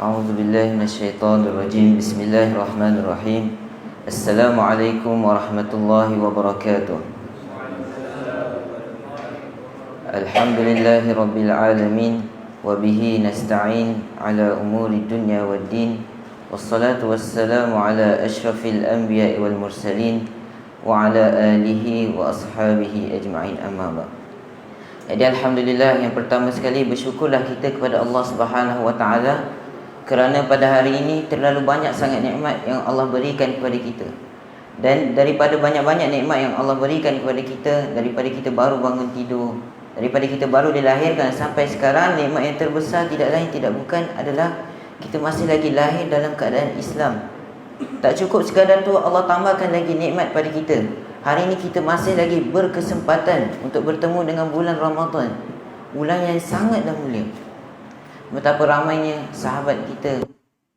أعوذ بالله من الشيطان الرجيم. بسم الله الرحمن الرحيم. السلام عليكم ورحمة الله وبركاته. الحمد لله رب العالمين وبه نستعين على أمور الدنيا والدين والصلاة والسلام على أشرف الأنبياء والمرسلين وعلى آله وأصحابه أجمعين. أما بعد Jadi Alhamdulillah yang pertama sekali bersyukurlah kita kepada Allah Subhanahu Wa Taala kerana pada hari ini terlalu banyak sangat nikmat yang Allah berikan kepada kita. Dan daripada banyak-banyak nikmat yang Allah berikan kepada kita daripada kita baru bangun tidur, daripada kita baru dilahirkan sampai sekarang nikmat yang terbesar tidak lain tidak bukan adalah kita masih lagi lahir dalam keadaan Islam. Tak cukup sekadar tu Allah tambahkan lagi nikmat pada kita. Hari ini kita masih lagi berkesempatan untuk bertemu dengan bulan Ramadan. Bulan yang sangatlah mulia. Betapa ramainya sahabat kita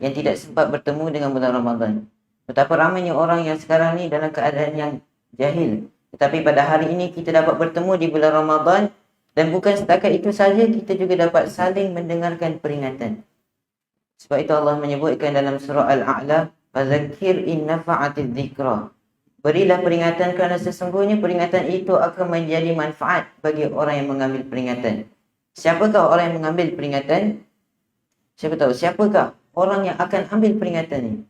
yang tidak sempat bertemu dengan bulan Ramadan. Betapa ramainya orang yang sekarang ni dalam keadaan yang jahil. Tetapi pada hari ini kita dapat bertemu di bulan Ramadan dan bukan setakat itu saja kita juga dapat saling mendengarkan peringatan. Sebab itu Allah menyebutkan dalam surah Al-A'la, "Fadzakir in nafa'atiz dzikra." Berilah peringatan kerana sesungguhnya peringatan itu akan menjadi manfaat bagi orang yang mengambil peringatan. Siapakah orang yang mengambil peringatan? Siapa tahu siapakah orang yang akan ambil peringatan ini?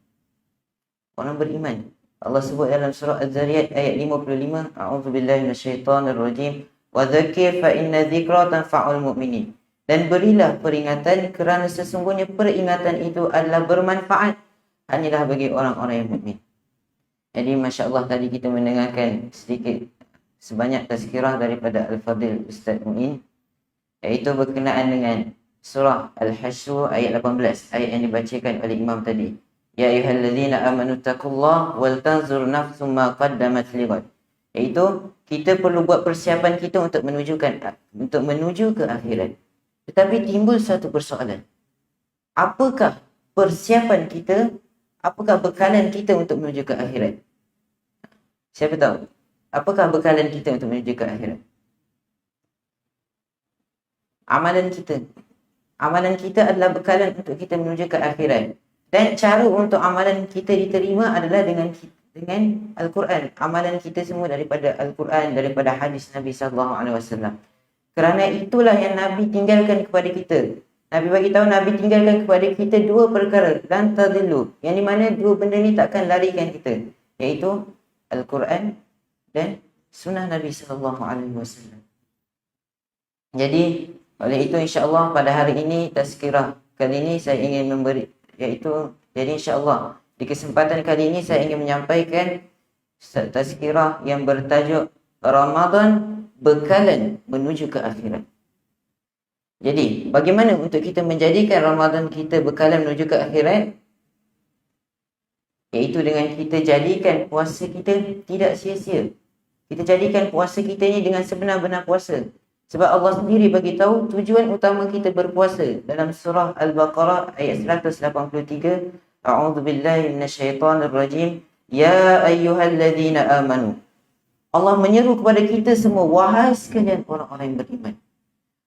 Orang beriman. Allah sebut dalam surah Az-Zariyat ayat 55, A'udzubillahi minasyaitonirrajim. Wa dzakir fa inna dzikra tanfa'ul mu'minin. Dan berilah peringatan kerana sesungguhnya peringatan itu adalah bermanfaat hanyalah bagi orang-orang yang mukmin. Jadi Masya Allah tadi kita mendengarkan sedikit sebanyak tazkirah daripada Al-Fadil Ustaz Mu'in iaitu berkenaan dengan surah Al-Hashr ayat 18 ayat yang dibacakan oleh imam tadi Ya ayuhalladzina amanu taqullah wal tanzur nafsum ma qaddamat lighad iaitu kita perlu buat persiapan kita untuk menunjukkan untuk menuju ke akhirat tetapi timbul satu persoalan apakah persiapan kita apakah bekalan kita untuk menuju ke akhirat? Siapa tahu? Apakah bekalan kita untuk menuju ke akhirat? Amalan kita. Amalan kita adalah bekalan untuk kita menuju ke akhirat. Dan cara untuk amalan kita diterima adalah dengan dengan Al-Quran. Amalan kita semua daripada Al-Quran, daripada hadis Nabi sallallahu alaihi wasallam. Kerana itulah yang Nabi tinggalkan kepada kita. Nabi bagi tahu Nabi tinggalkan kepada kita dua perkara dan tadillu. Yang di mana dua benda ni takkan larikan kita. Iaitu Al-Quran dan sunnah Nabi sallallahu alaihi wasallam. Jadi oleh itu insya-Allah pada hari ini tazkirah kali ini saya ingin memberi iaitu jadi insya-Allah di kesempatan kali ini saya ingin menyampaikan tazkirah yang bertajuk Ramadan bekalan menuju ke akhirat. Jadi, bagaimana untuk kita menjadikan Ramadan kita bekalan menuju ke akhirat? Iaitu dengan kita jadikan puasa kita tidak sia-sia. Kita jadikan puasa kita ni dengan sebenar-benar puasa. Sebab Allah sendiri bagi tahu tujuan utama kita berpuasa dalam surah Al-Baqarah ayat 183. A'udzu billahi minasyaitonir rajim. Ya ayyuhalladzina amanu. Allah menyeru kepada kita semua wahai sekalian orang-orang yang beriman.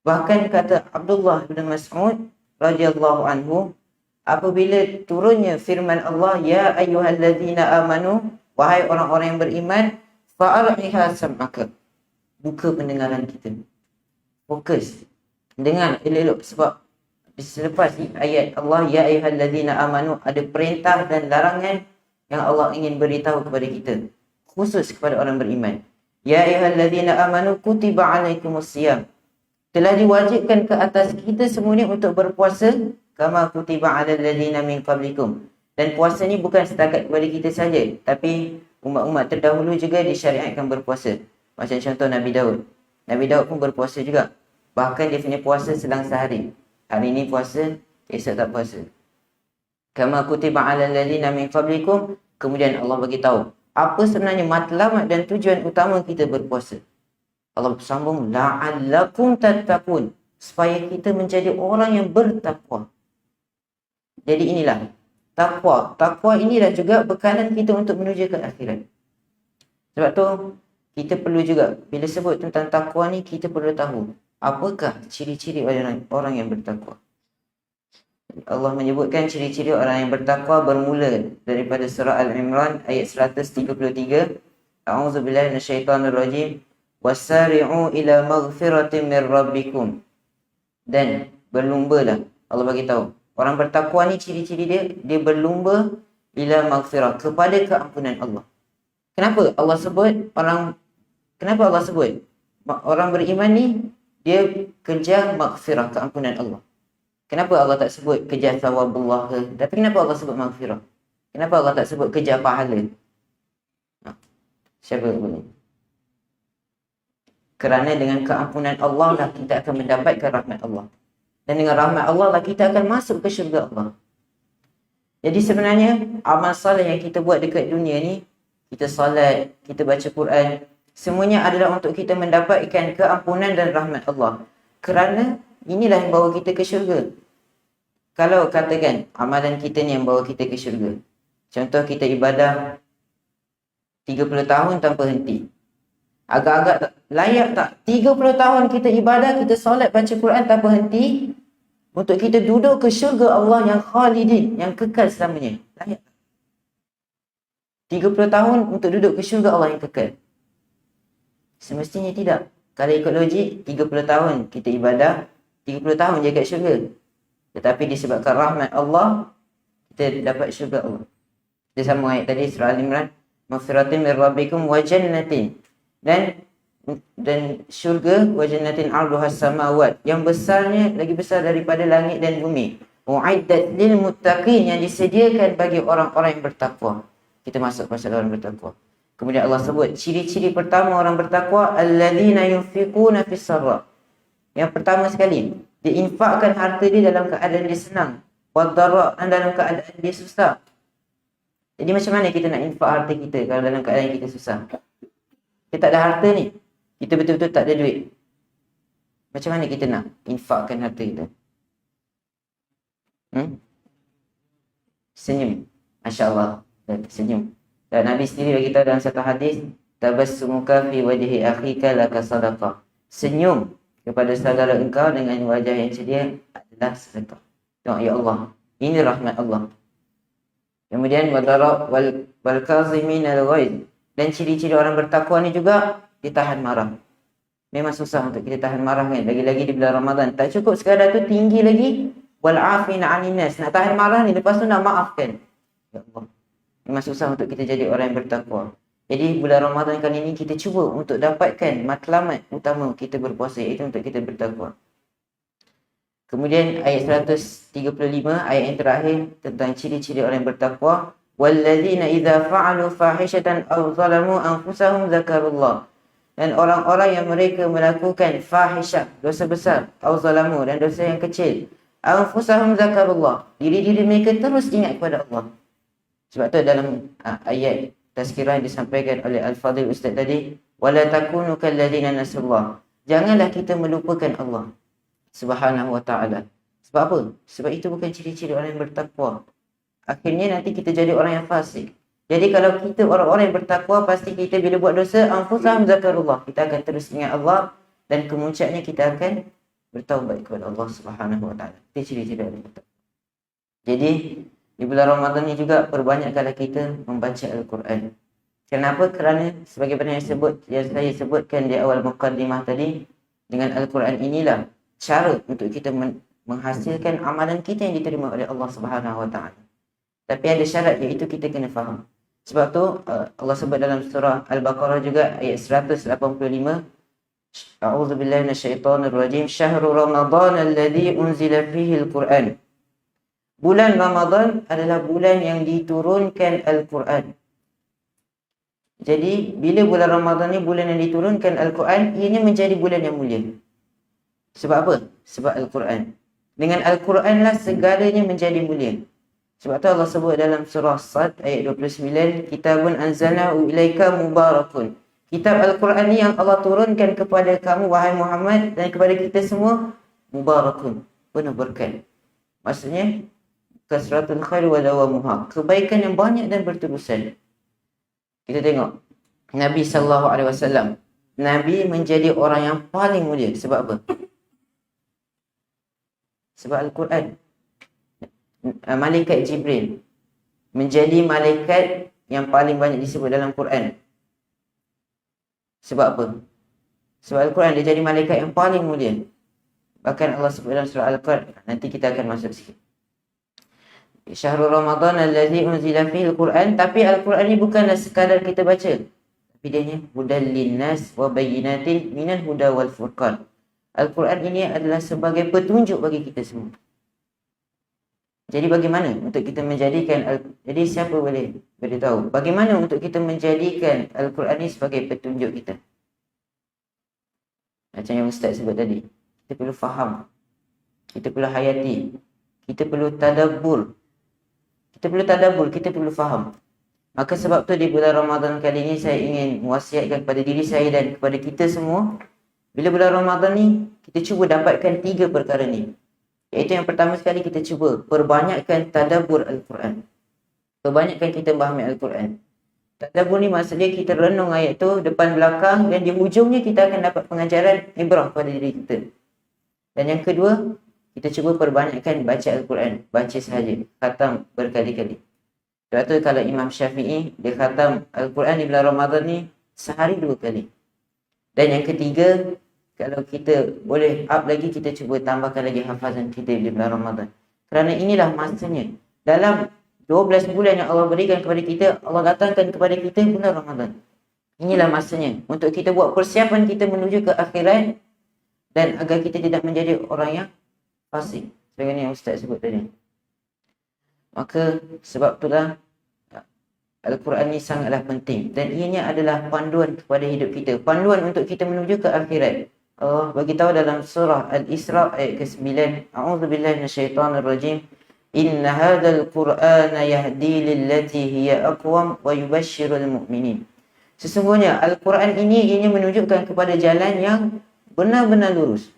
Bahkan kata Abdullah bin Mas'ud radhiyallahu anhu apabila turunnya firman Allah ya ayyuhalladzina amanu wahai orang-orang yang beriman fa'arhiha sam'aka buka pendengaran kita fokus dengar elok-elok sebab selepas ayat Allah ya ayyuhalladzina amanu ada perintah dan larangan yang Allah ingin beritahu kepada kita khusus kepada orang beriman. Ya ayyuhalladzina amanu kutiba alaikumusiyam telah diwajibkan ke atas kita semua ni untuk berpuasa kama kutiba alal ladina min qablikum. Dan puasa ni bukan setakat kepada kita saja tapi umat-umat terdahulu juga disyariatkan berpuasa. Macam contoh Nabi Daud. Nabi Daud pun berpuasa juga bahkan dia punya puasa selang sehari hari ni puasa esok tak puasa kama kutiba alal ladina min qablikum kemudian Allah bagi tahu apa sebenarnya matlamat dan tujuan utama kita berpuasa Allah sambung la'allakum tattaqun supaya kita menjadi orang yang bertakwa. Jadi inilah takwa. Takwa inilah juga bekalan kita untuk menuju ke akhirat. Sebab tu kita perlu juga bila sebut tentang takwa ni kita perlu tahu apakah ciri-ciri orang orang yang bertakwa. Allah menyebutkan ciri-ciri orang yang bertakwa bermula daripada surah Al-Imran ayat 133. A'udzubillahi minasyaitonirrajim. Wasari'u ila maghfiratin min rabbikum. Dan berlumbalah. Allah bagi tahu. Orang bertakwa ni ciri-ciri dia dia berlumba ila maghfirah kepada keampunan Allah. Kenapa Allah sebut orang kenapa Allah sebut orang beriman ni dia kejar maghfirah keampunan Allah. Kenapa Allah tak sebut kejar thawabullah ke? Tapi kenapa Allah sebut maghfirah? Kenapa Allah tak sebut kejar pahala? Ha. Siapa boleh? Kerana dengan keampunan Allah lah kita akan mendapatkan rahmat Allah. Dan dengan rahmat Allah lah kita akan masuk ke syurga Allah. Jadi sebenarnya amal salat yang kita buat dekat dunia ni, kita salat, kita baca Quran, semuanya adalah untuk kita mendapatkan keampunan dan rahmat Allah. Kerana inilah yang bawa kita ke syurga. Kalau katakan amalan kita ni yang bawa kita ke syurga. Contoh kita ibadah 30 tahun tanpa henti. Agak-agak layak tak? 30 tahun kita ibadah, kita solat baca Quran tanpa henti. Untuk kita duduk ke syurga Allah yang khalidin, yang kekal selamanya. Layak tak? 30 tahun untuk duduk ke syurga Allah yang kekal. Semestinya tidak. Kalau ikut logik, 30 tahun kita ibadah, 30 tahun kat syurga. Tetapi disebabkan rahmat Allah, kita dapat syurga Allah. Kita sama ayat tadi, surah Al-Imran. Maghfiratin min rabbikum wa jannatin dan dan syurga wa jannatin arduha samawat yang besarnya lagi besar daripada langit dan bumi uiddat lil muttaqin yang disediakan bagi orang-orang yang bertakwa kita masuk masalah orang bertakwa kemudian Allah sebut ciri-ciri pertama orang bertakwa alladzina yunfiquna fis sarra yang pertama sekali dia infakkan harta dia dalam keadaan dia senang wad darra dan dalam keadaan dia susah jadi macam mana kita nak infak harta kita kalau dalam keadaan kita susah kita tak ada harta ni. Kita betul-betul tak ada duit. Macam mana kita nak infakkan harta kita? Hmm? Senyum. Masya Allah. Senyum. Dan Nabi sendiri bagi tahu dalam satu hadis, tabassumuka fi wajhi akhika laka sadaqah. Senyum kepada saudara engkau dengan wajah yang ceria adalah sedekah. Tengok ya Allah. Ini rahmat Allah. Kemudian wadara wal wal kazimin al ghaid dan ciri-ciri orang bertakwa ni juga ditahan marah. Memang susah untuk kita tahan marah kan. Lagi-lagi di bulan Ramadan. Tak cukup sekadar tu tinggi lagi. Wal'afin aninas. Nak tahan marah ni lepas tu nak maafkan. Ya Allah memang susah untuk kita jadi orang yang bertakwa. Jadi bulan Ramadan kali ini kita cuba untuk dapatkan matlamat utama kita berpuasa iaitu untuk kita bertakwa. Kemudian ayat 135 ayat yang terakhir tentang ciri-ciri orang yang bertakwa wallazina idza fa'alu fahishatan aw zalamu anfusahum zakarullah dan orang-orang yang mereka melakukan fahishah dosa besar aw zalamu dan dosa yang kecil anfusahum zakarullah diri-diri mereka terus ingat kepada Allah sebab tu dalam uh, ayat tazkirah yang disampaikan oleh al-fadil ustaz tadi wala takunu kalladzina nasallah janganlah kita melupakan Allah subhanahu wa taala sebab apa sebab itu bukan ciri-ciri orang yang bertakwa akhirnya nanti kita jadi orang yang fasik. Jadi kalau kita orang-orang yang bertakwa, pasti kita bila buat dosa, anfusahum zakarullah. Kita akan terus ingat Allah dan kemuncaknya kita akan bertaubat kepada Allah Subhanahu Wa Taala. Itu ciri-ciri orang bertakwa. Jadi di bulan Ramadan ni juga perbanyakkanlah kita membaca Al-Quran. Kenapa? Kerana sebagaimana yang sebut yang saya sebutkan di awal mukadimah tadi dengan Al-Quran inilah cara untuk kita menghasilkan amalan kita yang diterima oleh Allah Subhanahu Wa Taala. Tapi ada syarat iaitu kita kena faham. Sebab tu uh, Allah sebut dalam surah Al-Baqarah juga ayat 185 A'udzu billahi minasyaitonir rajim syahrul ramadan alladhi unzila fihi al-Quran. Bulan Ramadan adalah bulan yang diturunkan Al-Quran. Jadi bila bulan Ramadan ni bulan yang diturunkan Al-Quran, ini menjadi bulan yang mulia. Sebab apa? Sebab Al-Quran. Dengan Al-Quran lah segalanya menjadi mulia. Sebab tu Allah sebut dalam surah Sad ayat 29, Kitabun anzalna ilaika mubarakun. Kitab Al-Quran ni yang Allah turunkan kepada kamu wahai Muhammad dan kepada kita semua mubarakun, penuh berkat. Maksudnya kasratul khair wa dawamuha. Kebaikan yang banyak dan berterusan. Kita tengok Nabi sallallahu alaihi wasallam. Nabi menjadi orang yang paling mulia sebab apa? Sebab Al-Quran. uh, malaikat Jibril menjadi malaikat yang paling banyak disebut dalam Quran. Sebab apa? Sebab Al-Quran dia jadi malaikat yang paling mulia. Bahkan Allah sebut dalam surah Al-Quran. Nanti kita akan masuk sikit. Syahrul Ramadan allazi unzila fihi al-Quran tapi Al-Quran ni bukanlah sekadar kita baca. Tapi dia ni hudal linnas wa bayyinatin minal huda wal furqan. Al-Quran ini adalah sebagai petunjuk bagi kita semua. Jadi bagaimana untuk kita menjadikan Al- jadi siapa boleh beritahu bagaimana untuk kita menjadikan Al-Quran ini sebagai petunjuk kita? Macam yang Ustaz sebut tadi. Kita perlu faham. Kita perlu hayati. Kita perlu tadabbur. Kita perlu tadabbur, kita perlu faham. Maka sebab tu di bulan Ramadan kali ini saya ingin wasiatkan kepada diri saya dan kepada kita semua bila bulan Ramadan ni kita cuba dapatkan tiga perkara ni. Iaitu yang pertama sekali kita cuba perbanyakkan tadabbur Al-Quran. Perbanyakkan kita memahami Al-Quran. Tadabbur ni maksudnya kita renung ayat tu depan belakang dan di hujungnya kita akan dapat pengajaran ibrah pada diri kita. Dan yang kedua, kita cuba perbanyakkan baca Al-Quran. Baca sahaja. Khatam berkali-kali. Sebab tu kalau Imam Syafi'i, dia khatam Al-Quran di bulan Ramadan ni sehari dua kali. Dan yang ketiga, kalau kita boleh up lagi, kita cuba tambahkan lagi hafazan kita di bulan Ramadan. Kerana inilah masanya. Dalam 12 bulan yang Allah berikan kepada kita, Allah datangkan kepada kita bulan Ramadan. Inilah masanya. Untuk kita buat persiapan kita menuju ke akhirat dan agar kita tidak menjadi orang yang fasik. Sebagaimana yang Ustaz sebut tadi. Maka sebab itulah Al-Quran ini sangatlah penting dan ianya adalah panduan kepada hidup kita. Panduan untuk kita menuju ke akhirat. Allah bagi tahu dalam surah Al-Isra ayat ke-9, A'udzubillahi minasyaitonirrajim. Inna hadzal Qur'ana yahdi lillati hiya aqwam wa yubashshirul mu'minin. Sesungguhnya Al-Quran ini ianya menunjukkan kepada jalan yang benar-benar lurus.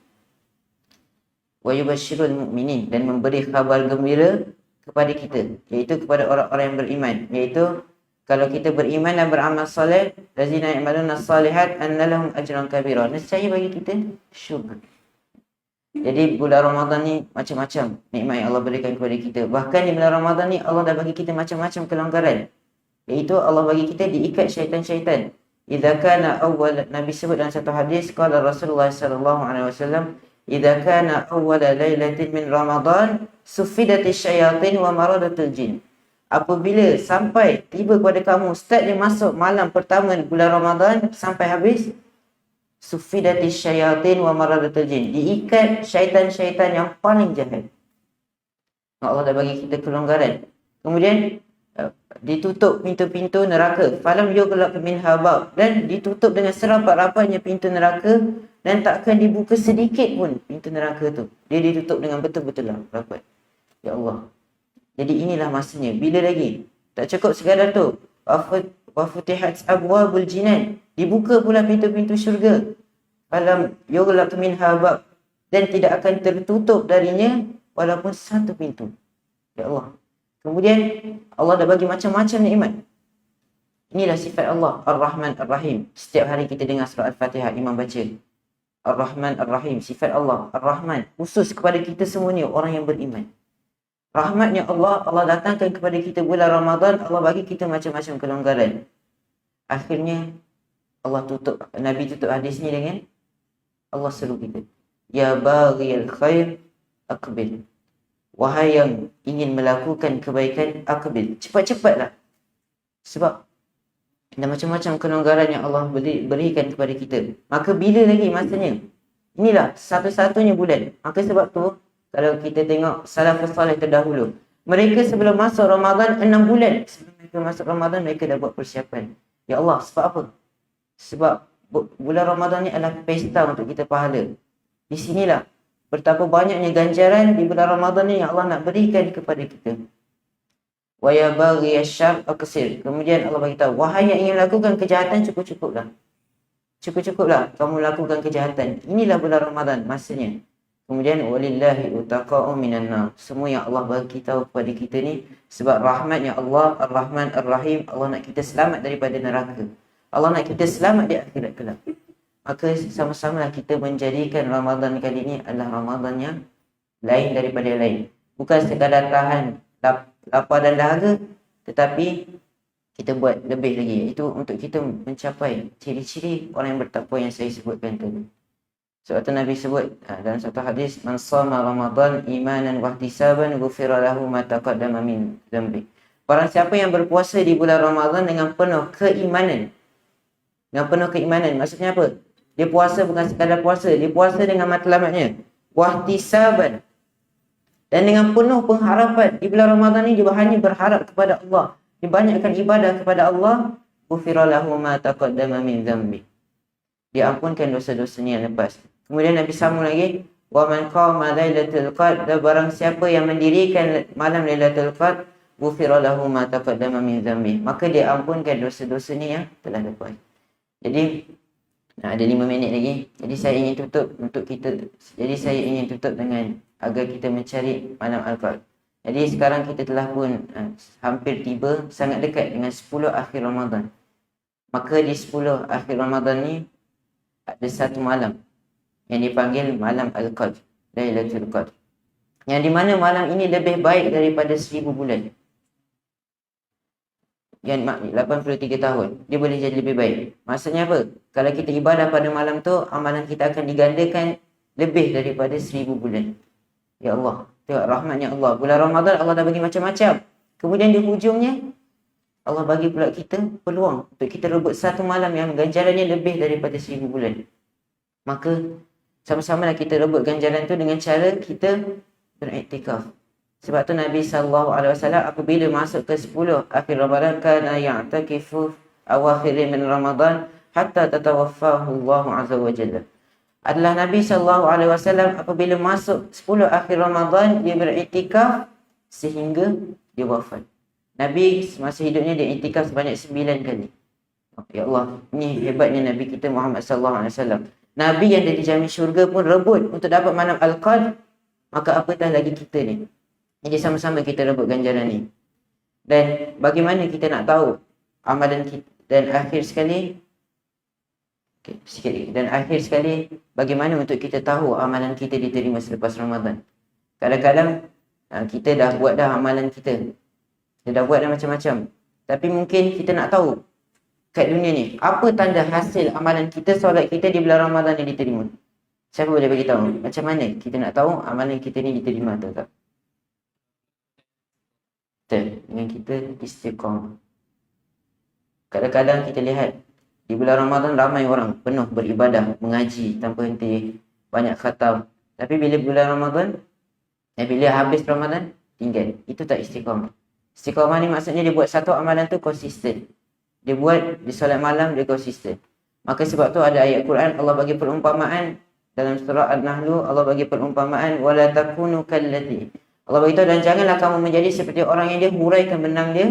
Wa yubashshirul mu'minin dan memberi khabar gembira kepada kita iaitu kepada orang-orang yang beriman iaitu kalau kita beriman dan beramal soleh lazina ya'maluna salihat annalahum ajran kabira. Nescaya bagi kita syurga jadi bulan Ramadan ni macam-macam nikmat yang Allah berikan kepada kita. Bahkan di bulan Ramadan ni Allah dah bagi kita macam-macam kelonggaran. Iaitu Allah bagi kita diikat syaitan-syaitan. Idza kana awwal nabi sebut dalam satu hadis qala Rasulullah sallallahu alaihi wasallam kana awwal lailatin min Ramadan sufidati syayatin wa maradatul jin. Apabila sampai tiba kepada kamu start dia masuk malam pertama bulan Ramadan sampai habis sufidati syayatin wa maradatul jin. Diikat syaitan-syaitan yang paling jahat. Allah dah bagi kita kelonggaran. Kemudian ditutup pintu-pintu neraka. Falam yughlaq min habab dan ditutup dengan serapat-rapatnya pintu neraka dan takkan dibuka sedikit pun pintu neraka tu. Dia ditutup dengan betul-betul lah rapat. Ya Allah. Jadi inilah masanya. Bila lagi? Tak cukup sekadar tu. Wafutihat abwabul jinan. Dibuka pula pintu-pintu syurga. Alam yughlaq min habab. Dan tidak akan tertutup darinya walaupun satu pintu. Ya Allah. Kemudian Allah dah bagi macam-macam nikmat. Inilah sifat Allah. Ar-Rahman Ar-Rahim. Setiap hari kita dengar surah Al-Fatihah. Imam baca. Ar-Rahman Ar-Rahim. Sifat Allah. Ar-Rahman. Khusus kepada kita semuanya. Orang yang beriman. Rahmatnya Allah. Allah datangkan kepada kita bulan Ramadan. Allah bagi kita macam-macam kelonggaran. Akhirnya. Allah tutup. Nabi tutup hadis ni dengan. Allah seru kita. Ya baghil khair. Akbil. Wahai yang ingin melakukan kebaikan. Akbil. Cepat-cepatlah. Sebab dan macam-macam kelonggaran yang Allah beri, berikan kepada kita. Maka bila lagi masanya? Inilah satu-satunya bulan. Maka sebab tu, kalau kita tengok salafus salih terdahulu, mereka sebelum masuk Ramadan, enam bulan sebelum mereka masuk Ramadan, mereka dah buat persiapan. Ya Allah, sebab apa? Sebab bulan Ramadan ni adalah pesta untuk kita pahala. Di sinilah betapa banyaknya ganjaran di bulan Ramadan ni yang Allah nak berikan kepada kita wa ya baghi asyar. Kemudian Allah bagi tahu, wahai yang ingin melakukan kejahatan cukup-cukuplah. Cukup-cukuplah kamu lakukan kejahatan. Inilah bulan Ramadan masanya. Kemudian walillahi utaqa'u minan nar. Semua yang Allah bagi tahu kepada kita ni sebab rahmatnya Allah Ar-Rahman Ar-Rahim, Allah nak kita selamat daripada neraka. Allah nak kita selamat di akhirat kelak. Maka sama-sama lah kita menjadikan Ramadan kali ini adalah Ramadan yang lain daripada yang lain. Bukan sekadar tahan lapar dan dahaga tetapi kita buat lebih lagi itu untuk kita mencapai ciri-ciri orang yang bertakwa yang saya sebutkan tadi. Sebab tu Nabi sebut ha, dalam satu hadis man sama ramadan imanan wa ihtisaban ghufira lahu ma taqaddama min dhanbi. Orang siapa yang berpuasa di bulan Ramadan dengan penuh keimanan. Dengan penuh keimanan maksudnya apa? Dia puasa bukan sekadar puasa, dia puasa dengan matlamatnya. Wa ihtisaban dan dengan penuh pengharapan di bulan Ramadan ini dia hanya berharap kepada Allah. Dibanyakkan ibadah kepada Allah ghufira lahu ma taqaddama min dhanbi. Diampunkan dosa-dosanya yang lepas. Kemudian Nabi sambung lagi wa man qama lailatul qadr. Barang siapa yang mendirikan malam lailatul qadr ghufira lahu ma taqaddama min dhanbi. Maka dia ampunkan dosa-dosanya yang telah lepas. Jadi ada lima minit lagi jadi saya ingin tutup untuk kita jadi saya ingin tutup dengan agar kita mencari malam al-qadr jadi sekarang kita telah pun uh, hampir tiba sangat dekat dengan 10 akhir Ramadan. Maka di 10 akhir Ramadan ni ada satu malam yang dipanggil malam Al-Qadr, Lailatul Qadr. Yang di mana malam ini lebih baik daripada seribu bulan. Yang mak 83 tahun, dia boleh jadi lebih baik. Maksudnya apa? Kalau kita ibadah pada malam tu, amalan kita akan digandakan lebih daripada seribu bulan. Ya Allah, Tengok rahmatnya Allah. Bulan Ramadan Allah dah bagi macam-macam. Kemudian di hujungnya Allah bagi pula kita peluang untuk kita rebut satu malam yang ganjarannya lebih daripada seribu bulan. Maka sama-sama lah kita rebut ganjaran tu dengan cara kita beriktikaf. Sebab tu Nabi SAW apabila masuk ke 10 akhir Ramadan kana ya'takifu awakhir min Ramadan hatta tatawaffahu Allah Azza wa Jalla adalah Nabi SAW apabila masuk 10 akhir Ramadan dia beriktikaf sehingga dia wafat. Nabi semasa hidupnya dia iktikaf sebanyak 9 kali. Ya Allah, ini hebatnya Nabi kita Muhammad SAW. Nabi yang dijamin syurga pun rebut untuk dapat malam Al-Qadr. Maka apatah lagi kita ni. Jadi sama-sama kita rebut ganjaran ni. Dan bagaimana kita nak tahu amalan kita. Dan akhir sekali, sikit. Dan akhir sekali, bagaimana untuk kita tahu amalan kita diterima selepas Ramadan? Kadang-kadang ah, kita dah buat dah amalan kita. Kita dah buat dah macam-macam. Tapi mungkin kita nak tahu kat dunia ni, apa tanda hasil amalan kita, solat kita di bulan Ramadan ni diterima? Siapa boleh bagi tahu? Macam mana kita nak tahu amalan kita ni diterima atau tak? Betul. Dengan kita istiqamah. Kadang-kadang kita lihat di bulan Ramadan ramai orang penuh beribadah, mengaji tanpa henti, banyak khatam. Tapi bila bulan Ramadan, eh, bila habis Ramadan, tinggal. Itu tak istiqamah. Istiqamah ni maksudnya dia buat satu amalan tu konsisten. Dia buat di solat malam dia konsisten. Maka sebab tu ada ayat Quran Allah bagi perumpamaan dalam surah An-Nahlu Allah bagi perumpamaan wala takunu kallati. Allah beritahu dan janganlah kamu menjadi seperti orang yang dia huraikan benang dia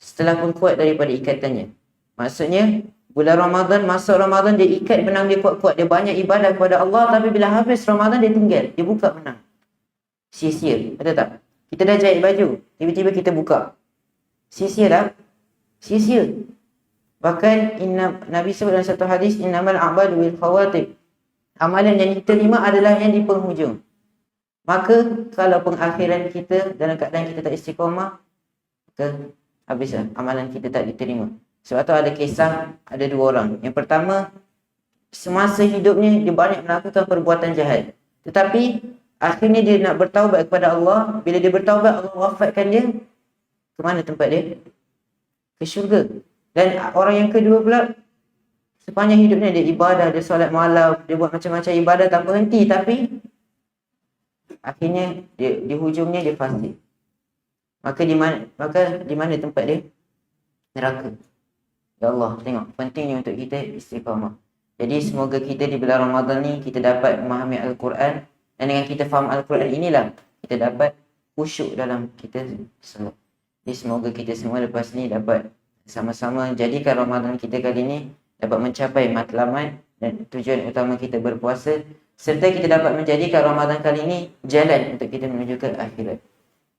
setelah pun kuat daripada ikatannya. Maksudnya bulan Ramadan, masa Ramadan dia ikat benang dia kuat-kuat. Dia banyak ibadah kepada Allah tapi bila habis Ramadan dia tinggal. Dia buka benang. Sia-sia. Betul tak? Kita dah jahit baju. Tiba-tiba kita buka. Sia-sia tak? Sia-sia. Bahkan inna, Nabi sebut dalam satu hadis innamal a'mal bil khawatib. Amalan yang diterima adalah yang di penghujung. Maka kalau pengakhiran kita dalam keadaan kita tak istiqamah, maka habislah amalan kita tak diterima. Sebab tu ada kisah ada dua orang. Yang pertama semasa hidupnya dia banyak melakukan perbuatan jahat. Tetapi akhirnya dia nak bertaubat kepada Allah. Bila dia bertaubat Allah wafatkan dia ke mana tempat dia? Ke syurga. Dan orang yang kedua pula sepanjang hidupnya dia ibadah, dia solat malam, dia buat macam-macam ibadah tanpa henti tapi akhirnya dia di hujungnya dia fasik. Maka di mana maka di mana tempat dia? Neraka. Ya Allah, tengok pentingnya untuk kita istiqamah. Jadi semoga kita di bulan Ramadan ni kita dapat memahami Al-Quran dan dengan kita faham Al-Quran inilah kita dapat khusyuk dalam kita semua. Jadi semoga kita semua lepas ni dapat sama-sama jadikan Ramadan kita kali ni dapat mencapai matlamat dan tujuan utama kita berpuasa serta kita dapat menjadikan Ramadan kali ini jalan untuk kita menuju ke akhirat.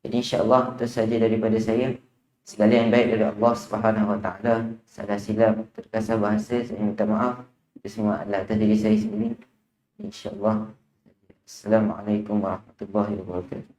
Jadi insya-Allah itu saja daripada saya. Segala yang baik dari Allah Subhanahu Wa Taala. Salah silap terkasar bahasa saya minta maaf. Itu semua adalah atas diri saya sendiri. Insya-Allah. Assalamualaikum warahmatullahi wabarakatuh.